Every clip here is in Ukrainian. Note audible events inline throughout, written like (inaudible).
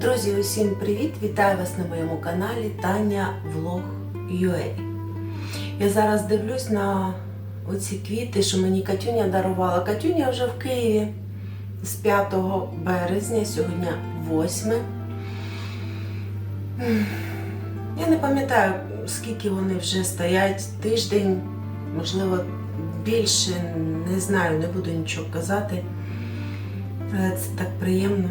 Друзі, усім привіт! Вітаю вас на моєму каналі Таня Влог UA. Я зараз дивлюсь на оці квіти, що мені Катюня дарувала. Катюня вже в Києві з 5 березня, сьогодні 8. Я не пам'ятаю, скільки вони вже стоять, тиждень, можливо, більше, не знаю, не буду нічого казати. Але це так приємно.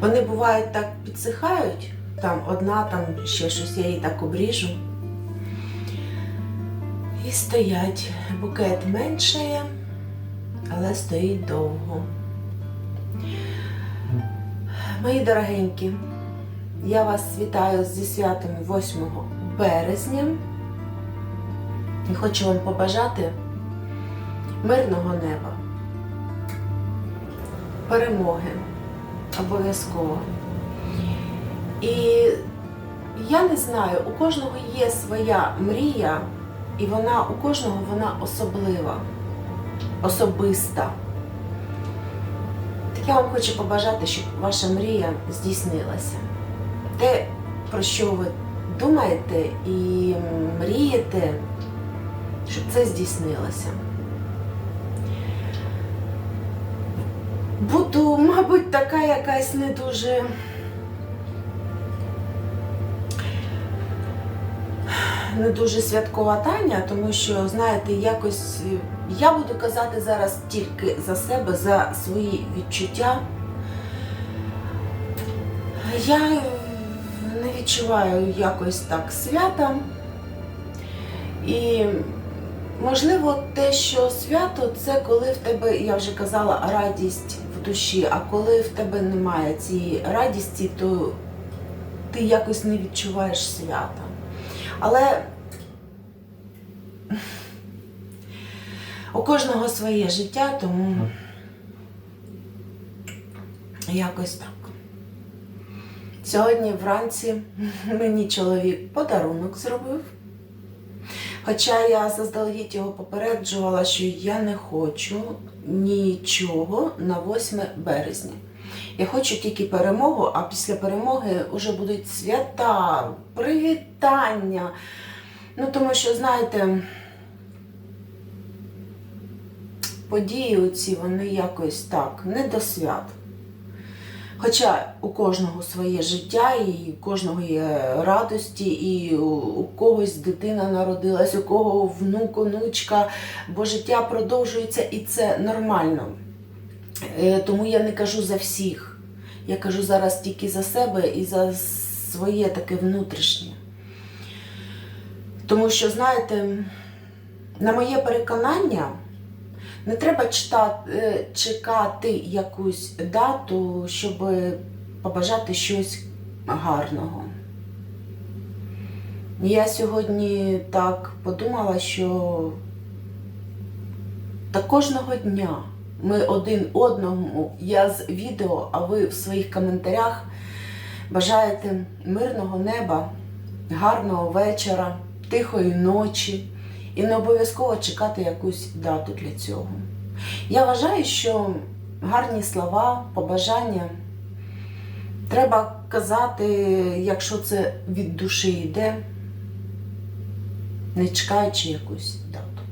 Вони бувають так підсихають, там одна, там ще щось, я її так обріжу. І стоять. Букет меншає, але стоїть довго. Мої дорогенькі, я вас вітаю зі святом 8 березня і хочу вам побажати мирного неба, перемоги обов'язково. І я не знаю, у кожного є своя мрія, і вона у кожного вона особлива, особиста. Так я вам хочу побажати, щоб ваша мрія здійснилася. Те, про що ви думаєте і мрієте, щоб це здійснилося. Буду, мабуть, така якась не дуже. Не дуже святкова Таня, тому що, знаєте, якось е, я буду казати зараз тільки за себе, за свої відчуття. Я е, не відчуваю якось так свята. І Можливо, те, що свято, це коли в тебе, я вже казала, радість душі, а коли в тебе немає цієї радісті, то ти якось не відчуваєш свята. Але у кожного своє життя, тому якось так. Сьогодні вранці мені чоловік подарунок зробив. Хоча я заздалегідь його попереджувала, що я не хочу нічого на 8 березня. Я хочу тільки перемогу, а після перемоги вже будуть свята, привітання. Ну, тому що, знаєте, події оці, вони якось так, не до свят. Хоча у кожного своє життя, і у кожного є радості, і у, когось дитина народилась, у кого внук, онучка, бо життя продовжується і це нормально. Е, Тому я не кажу за всіх. Я кажу зараз тільки за себе і за своє таке внутрішнє. Тому що, знаєте, на моє переконання, не треба читати, е, чекати якусь дату, щоб побажати щось гарного. Я сьогодні так подумала, що та кожного дня ми один одному, я з відео, а ви в своїх коментарях бажаєте мирного неба, гарного вечора, тихої ночі. І не обов'язково чекати якусь дату для цього. Я вважаю, що гарні слова, побажання треба казати, якщо це від душі йде, не чекаючи якусь дату.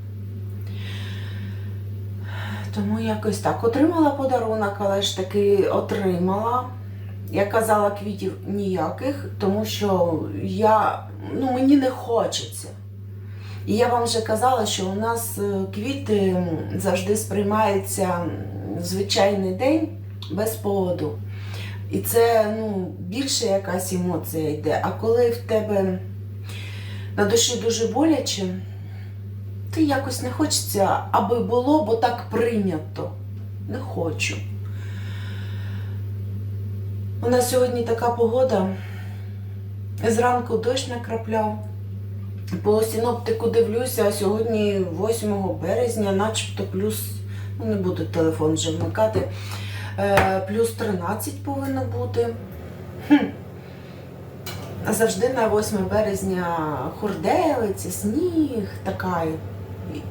Тому якось так. Отримала подарунок, але ж таки отримала. Я казала квітів ніяких, тому що я, ну, мені не хочеться. І я вам вже казала, що у нас е, квіти завжди сприймаються звичайний день без поводу. І це ну, більше якась емоція йде. А коли в тебе на душі дуже боляче, ти якось не хочеться, аби було, бо так прийнято. Не хочу. У нас сьогодні така погода. Зранку дощ накрапляв. По синоптику дивлюся, а сьогодні 8 березня, начебто плюс, ну не буду телефон вже вмикати, е, плюс 13 повинно бути. Хм. Завжди на 8 березня хурделиці, сніг така.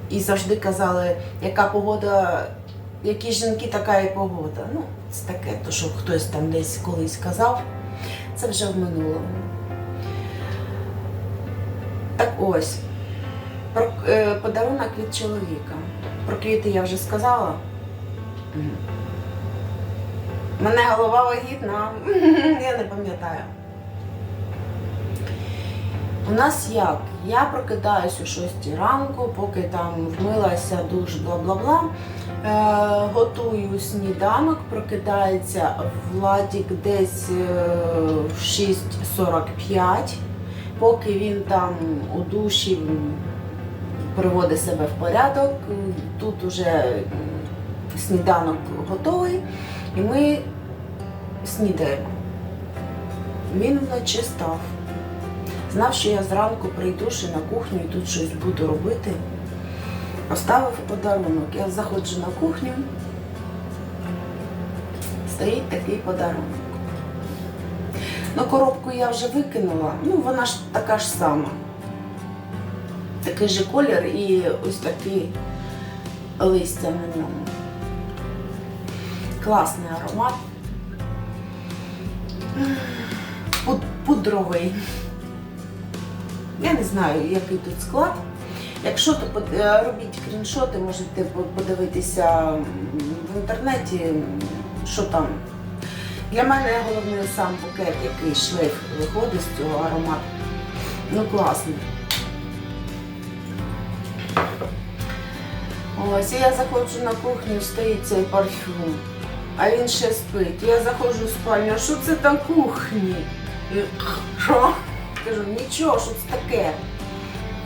І завжди казали, яка погода які жінки, така і погода. Ну, це таке, то що хтось там десь колись казав, це вже в минулому. Так ось, про е, подарунок від чоловіка. Про квіти я вже сказала. Мене голова вагітна, (laughs) я не пам'ятаю. У нас як? Я прокидаюсь о 6 ранку, поки там вмилася душ, бла-бла-бла. Е, готую сніданок, прокидається Владік десь е, в 6.45. Поки він там у душі приводить себе в порядок, тут уже сніданок готовий, і ми снідаємо. Він вночі став. Знав, що я зранку прийду ще на кухню і тут щось буду робити. Поставив подарунок. Я заходжу на кухню. Стоїть такий подарунок. Ну, коробку я вже викинула, ну вона ж така ж сама. Такий же колір і ось такий листя на ньому. Класний аромат. Пудровий. Я не знаю, який тут склад. Якщо то е, робіть скріншоти, можете подивитися в інтернеті, що там. Для мене головне сам букет, який шлейф виходить з цього аромату. Ну класний. Ось я заходжу на кухню, стоїть цей парфюм, а він ще спить. Я заходжу в спальню, а що це на кухні? І, Що? Кажу, нічого, що це таке?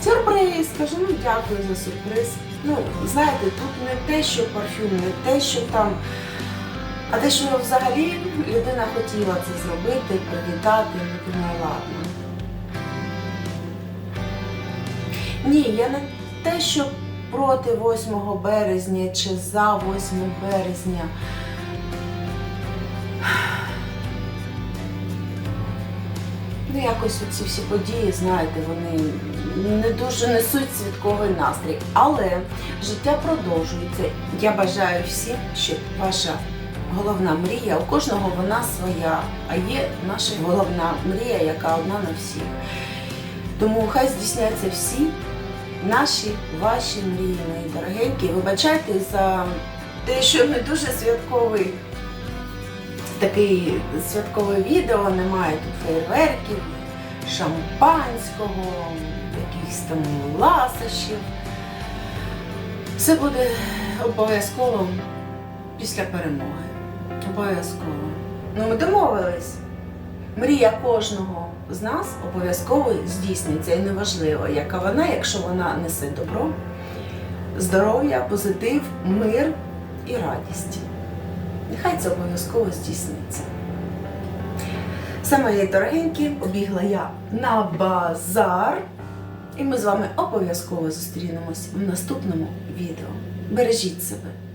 Сюрприз, кажу, ну дякую за сюрприз. Ну, знаєте, тут не те, що парфюм, не те, що там, а те, що взагалі людина хотіла це зробити, привітати, ну думаю, ладно. Ні, я не те, що проти 8 березня чи за 8 березня. Ну, якось ці всі події, знаєте, вони не дуже несуть святковий настрій. Але життя продовжується. Я бажаю всім, щоб ваша головна мрія, у кожного вона своя, а є наша головна мрія, яка одна на всіх. Тому хай здійсняться всі наші, ваші мрії, мої дорогенькі. Вибачайте за те, що не дуже святковий такий святкове відео, немає тут фейерверків, шампанського, якихось там ласощів. Все буде обов'язково після перемоги. Обов'язково. Ну, ми домовились. Мрія кожного з нас обов'язково здійсниться і неважливо, яка вона, якщо вона несе добро, здоров'я, позитив, мир і радість. Нехай це обов'язково здійсниться. Все мої дорогенькі, побігла я на базар. І ми з вами обов'язково зустрінемось в наступному відео. Бережіть себе!